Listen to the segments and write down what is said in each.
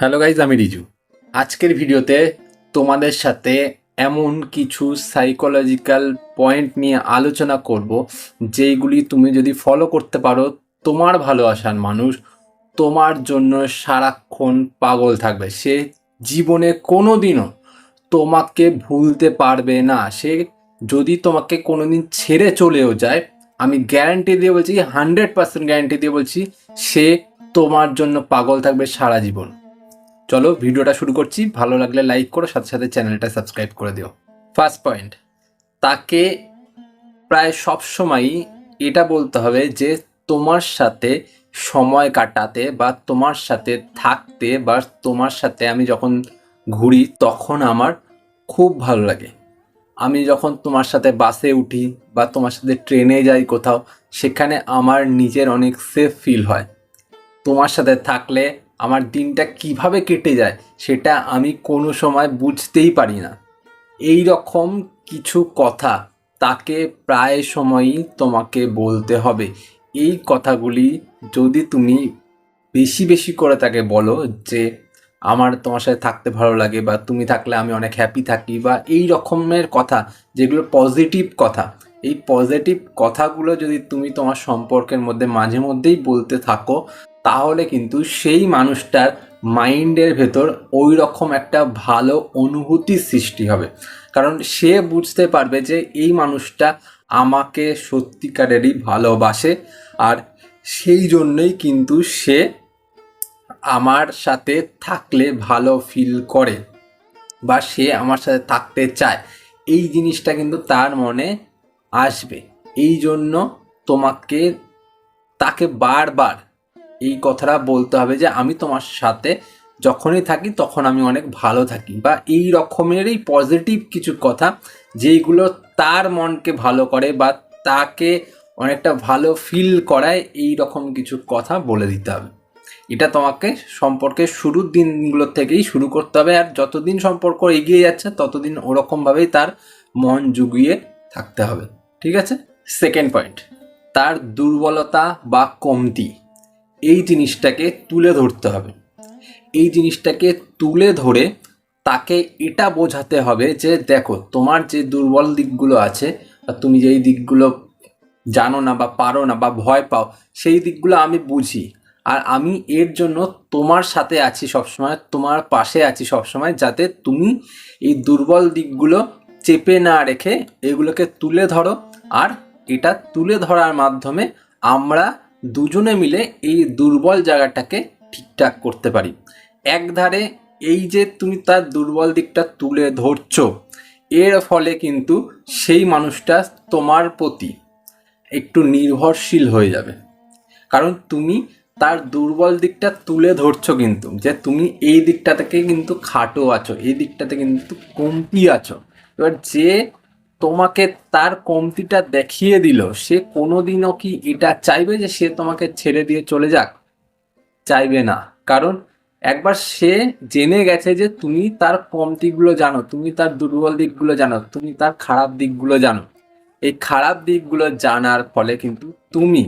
Hello guys আমি রিজু। আজকের ভিডিওতে তোমাদের সাথে এমন কিছু সাইকোলজিক্যাল পয়েন্ট নিয়ে আলোচনা করব, যেইগুলি তুমি যদি ফলো করতে পারো, তোমার ভালোবাসার মানুষ, তোমার জন্য সারাক্ষণ পাগল থাকবে। সে জীবনে কোনো দিনও তোমাকে ভুলতে পারবে না। সে যদি তোমাকে কোনো দিন ছেড়ে চলেও যায়, আমি গ্যারান্টি দিয়ে বলছি হান্ড্রেড পার্সেন্ট গ্যারান্টি দিয়ে বলছি, সে তোমার জন্য পাগল থাকবে সারা জীবন। চলো ভিডিওটা শুরু করছি। ভালো লাগলে লাইক করো, সাথে সাথে চ্যানেলটা সাবস্ক্রাইব করে দিও। ফার্স্ট পয়েন্ট তাকে প্রায় সব সময়ই এটা বলতে হবে যে তোমার সাথে সময় কাটাতে বা তোমার সাথে থাকতে বা তোমার সাথে আমি যখন ঘুরি তখন আমার খুব ভালো লাগে। আমি যখন তোমার সাথে বাসে উঠি বা তোমার সাথে ট্রেনে যাই কোথাও, সেখানে আমার নিজের অনেক সেফ ফিল হয়। তোমার সাথে থাকলে আমার দিনটা কীভাবে কেটে যায় সেটা আমি কোনো সময় বুঝতেই পারি না। এই রকম কিছু কথা তাকে প্রায় সময়ই তোমাকে বলতে হবে। এই কথাগুলি যদি তুমি বেশি বেশি করে তাকে বলো যে, আমার তোমার সাথে থাকতে ভালো লাগে বা তুমি থাকলে আমি অনেক হ্যাপি থাকি বা এই রকমের কথা, যেগুলো পজিটিভ কথা, এই পজিটিভ কথাগুলো যদি তুমি তোমার সম্পর্কের মধ্যে মাঝে মধ্যেই বলতে থাকো তাহলে কিন্তু সেই মানুষটার মাইন্ডের ভেতর ওই রকম একটা ভালো অনুভূতির সৃষ্টি হবে। কারণ সে বুঝতে পারবে যে এই মানুষটা আমাকে সত্যিকারেরই ভালোবাসে আর সেই জন্যই কিন্তু সে আমার সাথে থাকলে ভালো ফিল করে বা সে আমার সাথে থাকতে চায়। এই জিনিসটা কিন্তু তার মনে আসবে। এই জন্য তোমাকে, তাকে বারবার এই কথাটা বলতে হবে যে আমি তোমার সাথে যখনই থাকি তখন আমি অনেক ভালো থাকি বা এই রকমেরই পজিটিভ কিছু কথা যেইগুলো তার মনকে ভালো করে বা তাকে অনেকটা ভালো ফিল করায় এই রকম কিছু কথা বলে দিতে হবে। এটা তোমাকে সম্পর্কে শুরুর দিনগুলোর থেকেই শুরু করতে হবে আর যতদিন সম্পর্ক এগিয়ে যাচ্ছে ততদিন ওরকমভাবেই তার মন জুগিয়ে থাকতে হবে। ঠিক আছে? সেকেন্ড পয়েন্ট তার দুর্বলতা বা কমতি। এই জিনিসটাকে তুলে ধরতে হবে। এই জিনিসটাকে তুলে ধরে তাকে এটা বোঝাতে হবে যে, দেখো, তোমার যে দুর্বল দিকগুলো আছে বা তুমি যেই দিকগুলো জানো না বা পারো না বা ভয় পাও, সেই দিকগুলো আমি বুঝি। আর আমি এর জন্য তোমার সাথে আছি সবসময়, তোমার পাশে আছি সবসময়, যাতে তুমি এই দুর্বল দিকগুলো চেপে না রেখে এগুলোকে তুলে ধরো। আর এটা তুলে ধরার মাধ্যমে আমরা দুজনে মিলে এই দুর্বল জায়গাটাকে ঠিকঠাক করতে পারি। একধারে এই যে তুমি তার দুর্বল দিকটা তুলে ধরছো, এর ফলে কিন্তু সেই মানুষটা তোমার প্রতি একটু নির্ভরশীল হয়ে যাবে। কারণ তুমি তার দুর্বল দিকটা তুলে ধরছো কিন্তু, যে তুমি এই দিকটা থেকে কিন্তু খাটো আছো, এই দিকটাতে কিন্তু কমতি আছো। এবার যে তোমাকে তার কমতিটা দেখিয়ে দিল, সে কোনোদিনও কি এটা চাইবে যে সে তোমাকে ছেড়ে দিয়ে চলে যাক? চাইবে না। কারণ একবার সে জেনে গেছে যে তুমি তার কমতিগুলো জানো, তুমি তার দুর্বল দিকগুলো জানো, তুমি তার খারাপ দিকগুলো জানো। এই খারাপ দিকগুলো জানার ফলে কিন্তু তুমি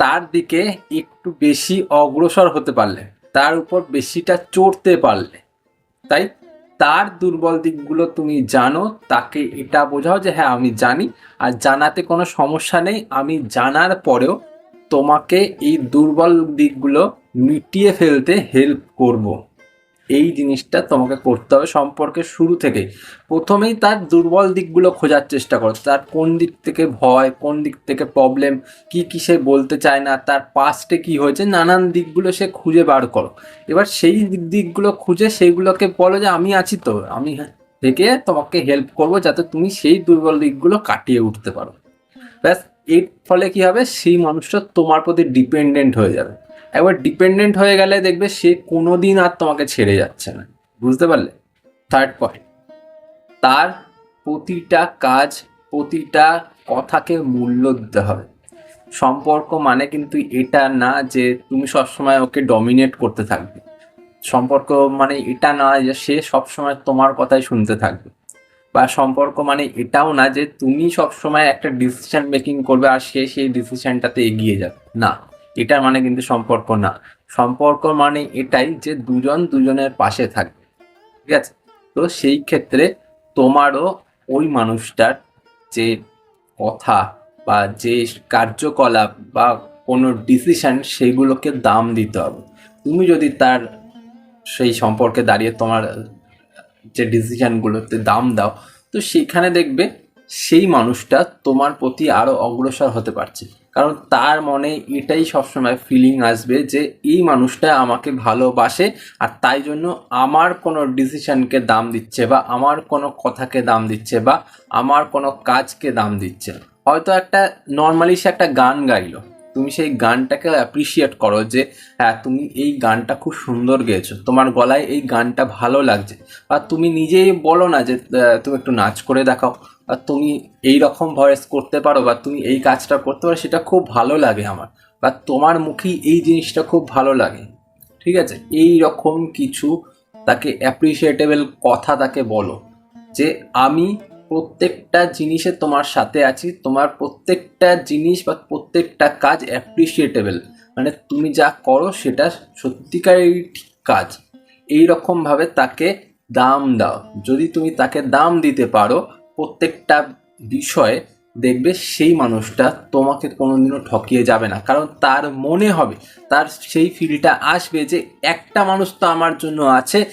তার দিকে একটু বেশি অগ্রসর হতে পারলে, তার উপর বেশিটা চড়তে পারলে। তাই তার দুর্বল দিকগুলো তুমি জানো, তাকে এটা বোঝাও যে হ্যাঁ আমি জানি আর জানাতে কোনো সমস্যা নেই, আমি জানার পরেও তোমাকে এই দুর্বল দিকগুলো মিটিয়ে ফেলতে হেল্প করব। এই জিনিসটা তোমাকে করতে হবে সম্পর্কে শুরু থেকেই। প্রথমেই তার দুর্বল দিকগুলো খোঁজার চেষ্টা করো। তার কোন দিক থেকে ভয়, কোন দিক থেকে প্রবলেম কি কি সে বলতে চায় না, তার পাস্টে কি হয়েছে, নানান দিকগুলো সে খুঁজে বার করো। এবার সেই দিকগুলো খুঁজে সেইগুলোকে বলো যে, আমি আছি তো, আমি থেকে তোমাকে হেল্প করব যাতে তুমি সেই দুর্বল দিকগুলো কাটিয়ে উঠতে পারো। ব্যাস, এর ফলে কি হবে? সেই মানুষটা তোমার প্রতি ডিপেন্ডেন্ট হয়ে যাবে। একবার ডিপেন্ডেন্ট হয়ে গেলে দেখবে সে কোনো দিন আর তোমাকে ছেড়ে যাচ্ছে না। বুঝতে পারলে? থার্ড পয়েন্ট তার প্রতিটা কাজ, প্রতিটা কথাকে মূল্য দিতে হবে। সম্পর্ক মানে কিন্তু এটা না যে তুমি সবসময় ওকে ডমিনেট করতে থাকবে। সম্পর্ক মানে এটা না যে সে সবসময় তোমার কথাই শুনতে থাকবে। বা সম্পর্ক মানে এটাও না যে তুমি সবসময় একটা ডিসিশন মেকিং করবে আর সে সেই ডিসিশনটাতে এগিয়ে যাবে। না। এটা মানে কিন্তু সম্পর্ক না। সম্পর্ক মানে এটাই যে দুজন দুজনের পাশে থাকবে। ঠিক আছে? তো সেই ক্ষেত্রে তোমারও ওই মানুষটার যে কথা বা যে কার্যকলাপ বা কোনো ডিসিশন সেগুলোকে দাম দিতে হবে। তুমি যদি তার সেই সম্পর্কে দাঁড়িয়ে তোমার যে ডিসিশানগুলোতে দাম দাও, তো সেখানে দেখবে সেই মানুষটা তোমার প্রতি আরও অগ্রসর হতে পারছে। কারণ তার মনে এটাই সবসময় ফিলিং আসবে যে এই মানুষটা আমাকে ভালোবাসে আর তাই জন্য আমার কোনো ডিসিশনকে দাম দিচ্ছে বা আমার কোনো কথাকে দাম দিচ্ছে বা আমার কোনো কাজকে দাম দিচ্ছে হয়তো একটা নর্মালি সে একটা গান গাইলো। তুমি সেই গানটাকে অ্যাপ্রিসিয়েট করো যে হ্যাঁ তুমি এই গানটা খুব সুন্দর গেয়েছো, তোমার গলায় এই গানটা ভালো লাগছে। বা তুমি নিজেই বলো না যে তুমি একটু নাচ করে দেখাও। তুমি এই রকম ভয়েস করতে পারো বা তুমি এই কাজটা করতে পারো, সেটা খুব ভালো লাগে আমার। বা তোমার মুখেই এই জিনিসটা খুব ভালো লাগে। ঠিক আছে? এই রকম কিছু তাকে অ্যাপ্রিসিয়েটেবল কথা তাকে বলো যে আমি প্রত্যেকটা জিনিসে তোমার সাথে আছি, তোমার প্রত্যেকটা জিনিস বা প্রত্যেকটা কাজ অ্যাপ্রিসিয়েটেবল মানে তুমি যা করো সেটা সত্যিকারের ঠিক কাজ। এই রকমভাবে তাকে দাম দাও। যদি তুমি তাকে দাম দিতে পারো প্রত্যেকটা বিষয়ে দেখবে সেই মানুষটা তোমাকে কোনোদিনও ঠকিয়ে যাবে না। কারণ তার মনে হবে, তার সেই ফিলটা আসবে যে একটা মানুষ তো আমার জন্য আছে,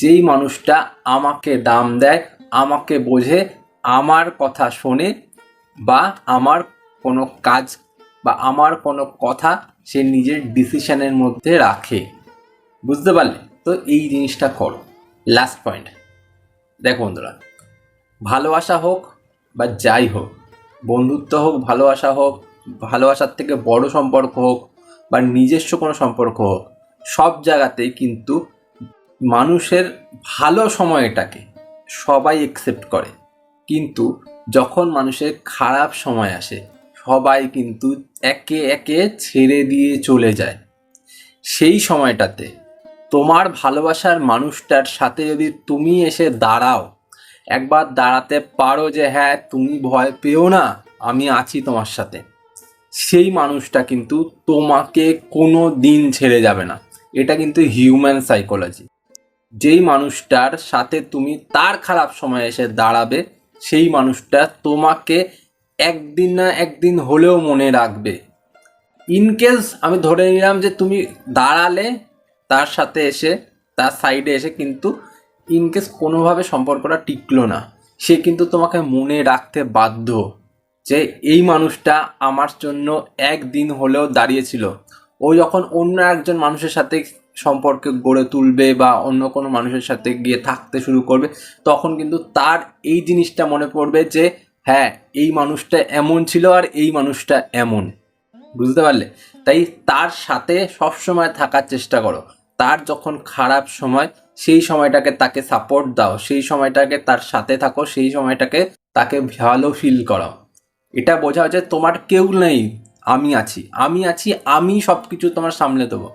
যেই মানুষটা আমাকে দাম দেয়, আমাকে বোঝে, আমার কথা শোনে বা আমার কোনো কাজ বা আমার কোনো কথা সে নিজের ডিসিশনের মধ্যে রাখে। বুঝতে পারলে? তো এই জিনিসটা করো। লাস্ট পয়েন্ট দেখো বন্ধুরা ভালোবাসা হোক বা যাই হোক, বন্ধুত্ব হোক, ভালোবাসা হোক, ভালোবাসার থেকে বড় সম্পর্ক হোক বা নিজস্ব কোনো সম্পর্ক হোক, সব জায়গাতেই কিন্তু মানুষের ভালো সময়টাকে সবাই একসেপ্ট করে। কিন্তু যখন মানুষের খারাপ সময় আসে, সবাই কিন্তু একে একে ছেড়ে দিয়ে চলে যায়। সেই সময়টাতে তোমার ভালোবাসার মানুষটার সাথে যদি তুমি এসে দাঁড়াও একবার দাঁড়াতে পারো যে হ্যাঁ তুমি ভয় পেও না, আমি আছি তোমার সাথে। সেই মানুষটা কিন্তু তোমাকে কোনো দিন ছেড়ে যাবে না। এটা কিন্তু হিউম্যান সাইকোলজি যেই মানুষটার সাথে তুমি তার খারাপ সময় এসে দাঁড়াবে, সেই মানুষটা তোমাকে একদিন না একদিন হলেও মনে রাখবে। ইনকেস আমি ধরে নিলাম যে তুমি দাঁড়ালে তার সাথে এসে, তার সাইডে এসে কিন্তু ইনকেস কোনোভাবে সম্পর্কটা টিকলো না, সে কিন্তু তোমাকে মনে রাখতে বাধ্য যে এই মানুষটা আমার জন্য একদিন হলেও দাঁড়িয়েছিল। ও যখন অন্য একজন মানুষের সাথে সম্পর্ক গড়ে তুলবে বা অন্য কোনো মানুষের সাথে গিয়ে থাকতে শুরু করবে, তখন কিন্তু তার এই জিনিসটা মনে পড়বে যে হ্যাঁ এই মানুষটা এমন ছিল আর এই মানুষটা এমন। বুঝতে পারলে? তাই তার সাথে সবসময় থাকার চেষ্টা করো। তার যখন খারাপ সময় সেই সময়টাকে তাকে সাপোর্ট দাও, সেই সময়টাকে তার সাথে থাকো, সেই সময়টাকে তাকে ভালো ফিল করাও। এটা বোঝা যে তোমার কেউ নেই, আমি আছি। আমি আছি, আমি সব কিছু তোমার সামলে দেবো।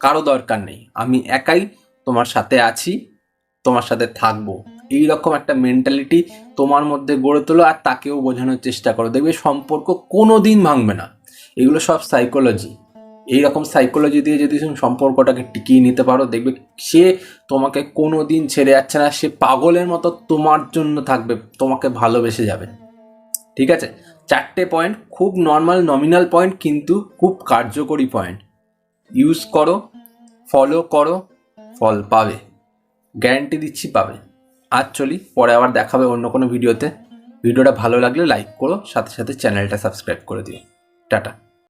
কারও দরকার নেই। আমি একাই তোমার সাথে আছি, তোমার সাথে থাকব। এই রকম একটা মেন্টালিটি তোমার মধ্যে গড়ে তোলো আর তাকেও বোঝানোর চেষ্টা করো। দেখবে সম্পর্ক কোনো দিন ভাঙবে না। এগুলো সব সাইকোলজি এইরকম সাইকোলজি দিয়ে যদি তুমি সম্পর্কটাকে টিকিয়ে নিতে পারো, দেখবে সে তোমাকে কোনো দিন ছেড়ে যাচ্ছে না, সে পাগলের মতো তোমার জন্য থাকবে, তোমাকে ভালোবেসে যাবে। ঠিক আছে? চারটে পয়েন্ট খুব নর্মাল নমিনাল পয়েন্ট কিন্তু খুব কার্যকরী পয়েন্ট ইউজ করো ফলো করো, ফল পাবে। গ্যারান্টি দিচ্ছি পাবে। আজ চলি, পরে আবার দেখাবে অন্য কোনো ভিডিওতে ভিডিওটা ভালো লাগলে লাইক করো, সাথে সাথে চ্যানেলটা সাবস্ক্রাইব করে দিও। টাটা।